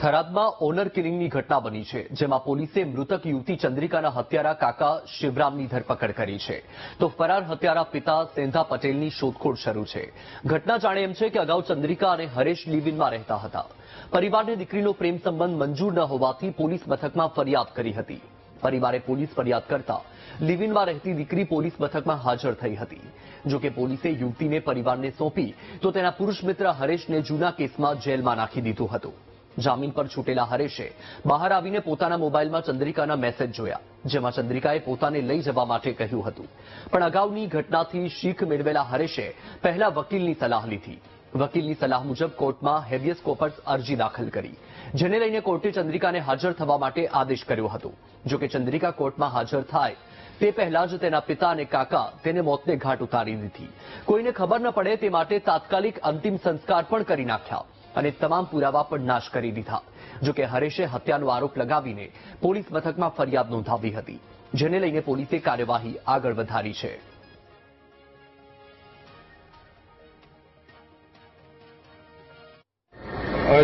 થરાદમાં honour કિલિંગની ઘટના બની છે, જેમાં પોલીસે મૃતક યુવતી ચંદ્રિકાના હત્યારા કાકા શિવરામની ધરપકડ કરી છે. તો ફરાર હત્યારા પિતા સેંધા પટેલની શોધખોળ શરૂ છે. ઘટના જાણે એમ છે કે અગાઉ ચંદ્રિકા અને હરેશ લિવિનમાં રહેતા હતા. પરિવારને દીકરીનો પ્રેમ સંબંધ મંજૂર ન હોવાથી પોલીસ મથકમાં ફરિયાદ કરી હતી. પરિવારે પોલીસ ફરિયાદ કરતા લિવિનમાં રહેતી દીકરી પોલીસ મથકમાં હાજર થઈ હતી. જોકે પોલીસે યુવતીને પરિવારને સોંપી, તો તેના પુરુષ મિત્ર હરેશને જૂના કેસમાં જેલમાં નાખી દીધું હતું. જામીન પર છૂટેલા હરેશે બહાર આવીને પોતાના મોબાઈલમાં ચંદ્રિકાના મેસેજ જોયા, જેમાં ચંદ્રિકાએ પોતાને લઈ જવા માટે કહ્યું હતું. પણ અગાઉની ઘટનાથી શીખ મેળવેલા હરેશે પહેલા વકીલની સલાહ લીધી. વકીલની સલાહ મુજબ કોર્ટમાં હેબિયસ કોપર્સ અરજી દાખલ કરી, જેને લઈને કોર્ટે ચંદ્રિકાને હાજર થવા માટે આદેશ કર્યો હતો. જોકે ચંદ્રિકા કોર્ટમાં હાજર થાય, તે પહેલા જ તેના પિતા અને કાકા તેને મોતને ઘાટ ઉતારી દીધી. કોઈને ખબર ન પડે તે માટે તાત્કાલિક અંતિમ સંસ્કાર પણ કરી નાખ્યા. અને તમામ પુરાવા પણ નાશ કરી દીધા. જોકે હરેશે હત્યાનો આરોપ લગાવીને પોલીસ મથકમાં ફરિયાદ નોંધાવી હતી જેને લઈને પોલીસે કાર્યવાહી આગળ વધારી છે.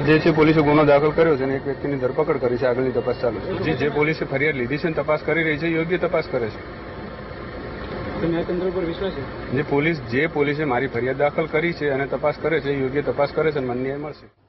જે છે પોલીસે ગુનો દાખલ કર્યો છે અને એક વ્યક્તિની ધરપકડ કરી છે. આગળની તપાસ ચાલુ છે. જે જે પોલીસે ફરિયાદ લીધી છે અને તપાસ કરી રહી છે યોગ્ય તપાસ કરે છે. ન્યાયતંત્ર ઉપર વિશ્વાસ છે. જે પોલીસ જે પોલીસે મારી ફરિયાદ દાખલ કરી છે અને તપાસ કરે છે યોગ્ય તપાસ કરે છે મને ન્યાય મળશે.